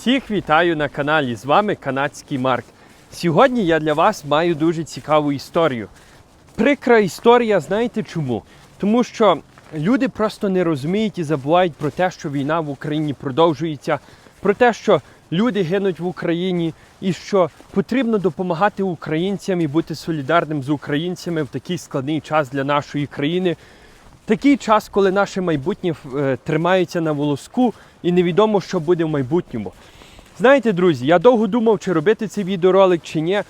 Всіх вітаю на каналі. З вами канадський Марк. Сьогодні я для вас маю дуже цікаву історію. Прикра історія, знаєте чому? Тому що люди просто не розуміють і забувають про те, що війна в Україні продовжується, про те, що люди гинуть в Україні, і що потрібно допомагати українцям і бути солідарним з українцями в такий складний час для нашої країни. Такий час, коли наше майбутнє е, тримається на волоску і невідомо, що буде в майбутньому. Знаєте, друзі, я довго думав, чи робити цей відеоролик, чи ні.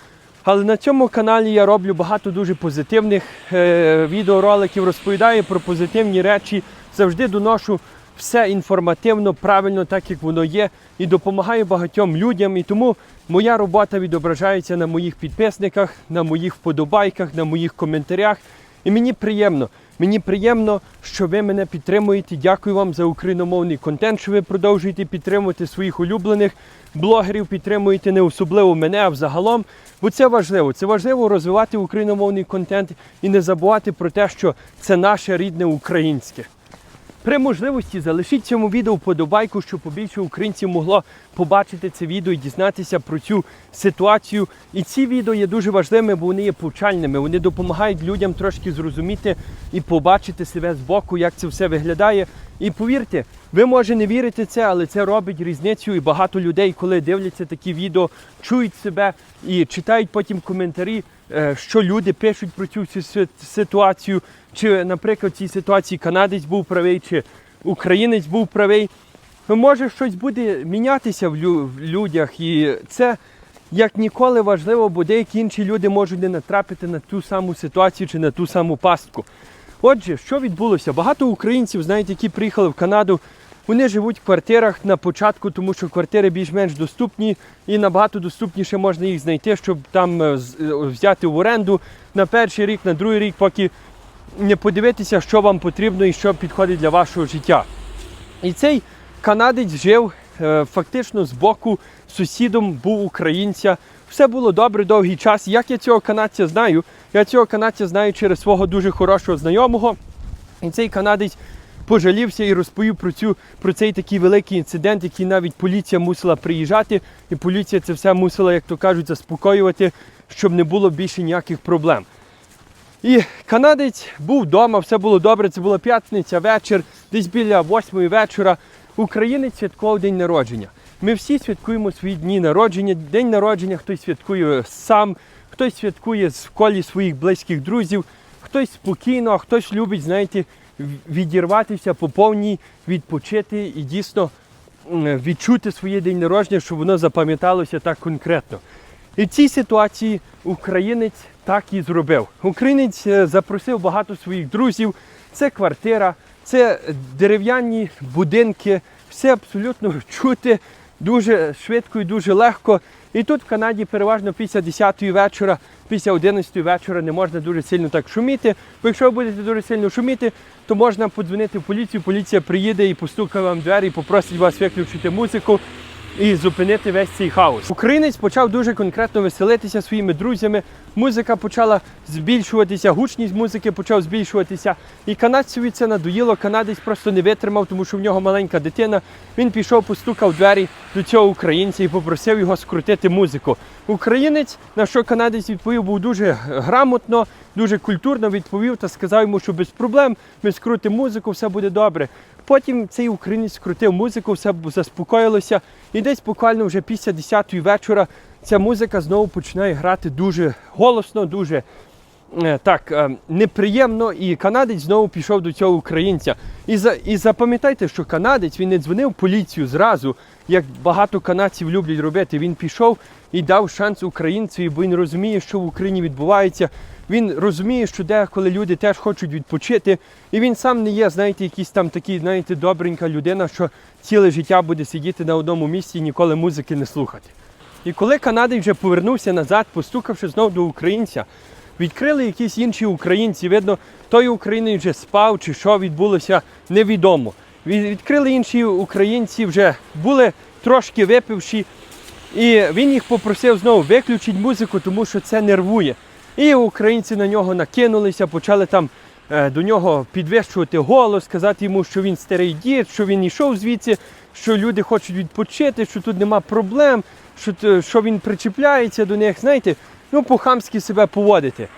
Але на цьому каналі я роблю багато дуже позитивних е, відеороликів, розповідаю про позитивні речі, завжди доношу все інформативно, правильно, так як воно є, і допомагаю багатьом людям. І тому моя робота відображається на моїх підписниках, на моїх вподобайках, на моїх коментарях. І мені приємно. Мені приємно, що ви мене підтримуєте. Дякую вам за україномовний контент, що ви продовжуєте підтримувати своїх улюблених блогерів, підтримуєте не особливо мене, а взагалом. Бо це важливо. Це важливо розвивати україномовний контент і не забувати про те, що це наше рідне українське. При можливості залишіть цьому відео вподобайку, щоб побільше українців могло побачити це відео і дізнатися про цю ситуацію. І ці відео є дуже важливими, бо вони є повчальними. Вони допомагають людям трошки зрозуміти і побачити себе збоку, як це все виглядає. І повірте, ви може не вірите це, але це робить різницю. І багато людей, коли дивляться такі відео, чують себе і читають потім коментарі, що люди пишуть про цю ситуацію. Чи, наприклад, в цій ситуації канадець був правий, чи українець був правий. Може щось буде мінятися в людях, і це як ніколи важливо, бо деякі інші люди можуть не натрапити на ту саму ситуацію чи на ту саму пастку. Отже, що відбулося? Багато українців, знаєте, які приїхали в Канаду, вони живуть в квартирах на початку, тому що квартири більш-менш доступні і набагато доступніше можна їх знайти, щоб там е, е, взяти в оренду на перший рік, на другий рік, поки не подивитися, що вам потрібно і що підходить для вашого життя. І цей канадець жив е, фактично з боку сусідом був українця. Все було добре довгий час. Як я цього канадця знаю? Я цього канадця знаю через свого дуже хорошого знайомого. І цей канадець пожалівся і розповів про цю про цей такий великий інцидент, який навіть поліція мусила приїжджати, і поліція це все мусила, як то кажуть, заспокоювати, щоб не було більше ніяких проблем. І канадець був вдома, все було добре. Це була п'ятниця, вечір, десь біля восьмої вечора. Українець святкував день народження. Ми всі святкуємо свої дні народження. День народження хтось святкує сам, хтось святкує в колі своїх близьких друзів, хтось спокійно, а хтось любить, знаєте, відірватися по повній, відпочити і дійсно відчути своє день народження, щоб воно запам'яталося так конкретно. І в цій ситуації українець так і зробив. Українець е, запросив багато своїх друзів. Це квартира, це дерев'яні будинки, все абсолютно чути дуже швидко і дуже легко. І тут в Канаді переважно після 10-ї вечора, після 11-ї вечора не можна дуже сильно так шуміти. Бо якщо ви будете дуже сильно шуміти, то можна подзвонити в поліцію, поліція приїде і постукає вам двері і попросить вас виключити музику і зупинити весь цей хаос. Українець почав дуже конкретно веселитися своїми друзями. Музика почала збільшуватися, гучність музики почав збільшуватися. І канадцеві це надоїло. Канадець просто не витримав, тому що в нього маленька дитина. Він пішов, постукав двері до цього українця і попросив його скрутити музику. Українець, на що канадець відповів, був дуже грамотно, дуже культурно відповів та сказав йому, що без проблем ми скрутимо музику, все буде добре. Потім цей українець скрутив музику, все заспокоїлося. І десь буквально вже після 10-ї вечора ця музика знову починає грати дуже голосно, дуже так е, неприємно. І канадець знову пішов до цього українця. І, за, і запам'ятайте, що канадець він не дзвонив поліцію зразу, як багато канадців люблять робити. Він пішов і дав шанс українцеві, бо він розуміє, що в Україні відбувається. Він розуміє, що деколи люди теж хочуть відпочити, і він сам не є, знаєте, якийсь там такий, знаєте, добренька людина, що ціле життя буде сидіти на одному місці і ніколи музики не слухати. І коли канадець вже повернувся назад, постукавши знову до українця, відкрили якісь інші українці. Видно, той українець вже спав чи що відбулося, невідомо. Від- Відкрили інші українці, вже були трошки випивші, і він їх попросив знову виключити музику, тому що це нервує. І українці на нього накинулися, почали там е, до нього підвищувати голос, сказати йому, що він старий дід, що він йшов звідси, що люди хочуть відпочити, що тут нема проблем, що, що він причіпляється до них. Знаєте, ну по-хамськи себе поводити.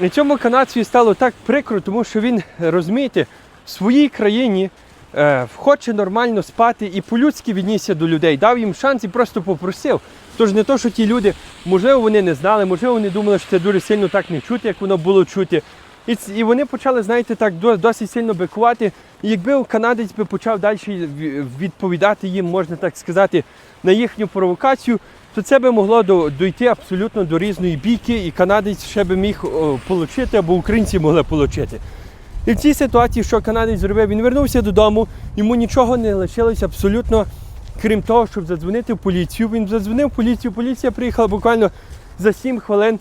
І цьому канадцеві стало так прикро, тому що він, розумієте, в своїй країні е, хоче нормально спати і по-людськи віднісся до людей, дав їм шанс і просто попросив. Тож не то, що ті люди, можливо, вони не знали, можливо, вони думали, що це дуже сильно так не чути, як воно було чути. І, і вони почали, знаєте, так досить сильно бикувати. І якби канадець би почав далі відповідати їм, можна так сказати, на їхню провокацію, то це би могло до, дойти абсолютно до різної бійки, і канадець ще би міг о, получити, або українці могли получити. І в цій ситуації, що канадець зробив, він вернувся додому, йому нічого не лишилось абсолютно, крім того, щоб задзвонити в поліцію. Він задзвонив в поліцію, поліція приїхала буквально за 7 хвилин,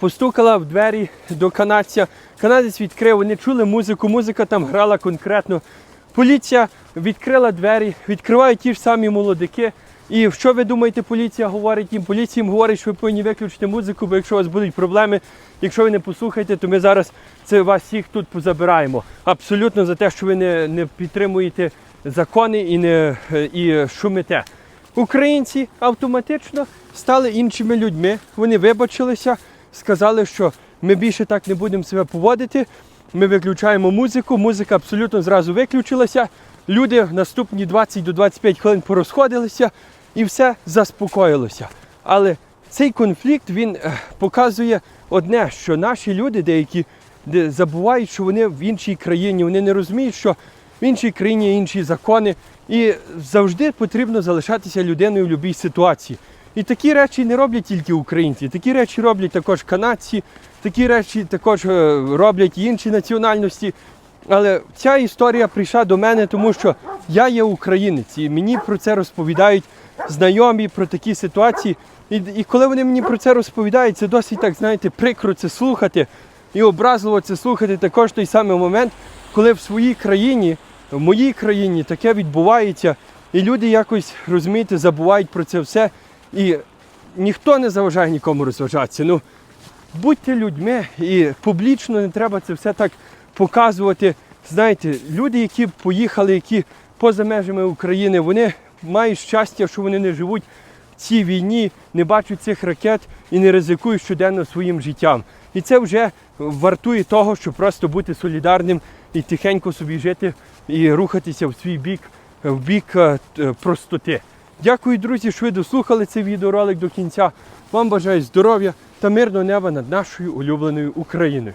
постукала в двері до канадця. Канадець відкрив, вони чули музику, музика там грала конкретно. Поліція відкрила двері, відкривають ті ж самі молодики. І що ви думаєте, поліція говорить їм? Поліція їм говорить, що ви повинні виключити музику, бо якщо у вас будуть проблеми, якщо ви не послухаєте, то ми зараз це вас всіх тут позабираємо. Абсолютно за те, що ви не, не підтримуєте закони і не і шумите. Українці автоматично стали іншими людьми. Вони вибачилися, сказали, що ми більше так не будемо себе поводити. Ми виключаємо музику, музика абсолютно зразу виключилася. Люди наступні 20 до 25 хвилин порозходилися і все заспокоїлося. Але цей конфлікт він е, показує одне, що наші люди деякі забувають, що вони в іншій країні, вони не розуміють, що в іншій країні інші закони. І завжди потрібно залишатися людиною в будь-якій ситуації. І такі речі не роблять тільки українці, такі речі роблять також канадці, такі речі також е, роблять інші національності. Але ця історія прийшла до мене, тому що я є українець, і мені про це розповідають знайомі про такі ситуації. І, і коли вони мені про це розповідають, це досить так, знаєте, прикро це слухати і образливо це слухати також той самий момент, коли в своїй країні, в моїй країні таке відбувається, і люди якось, розумієте, забувають про це все. І ніхто не заважає нікому розважатися. Ну, будьте людьми і публічно не треба це все так показувати. Знаєте, люди, які поїхали, які поза межами України, вони мають щастя, що вони не живуть в цій війні, не бачать цих ракет і не ризикують щоденно своїм життям. І це вже вартує того, щоб просто бути солідарним і тихенько собі жити і рухатися в свій бік, в бік е, простоти. Дякую, друзі, що ви дослухали цей відеоролик до кінця. Вам бажаю здоров'я та мирного неба над нашою улюбленою Україною.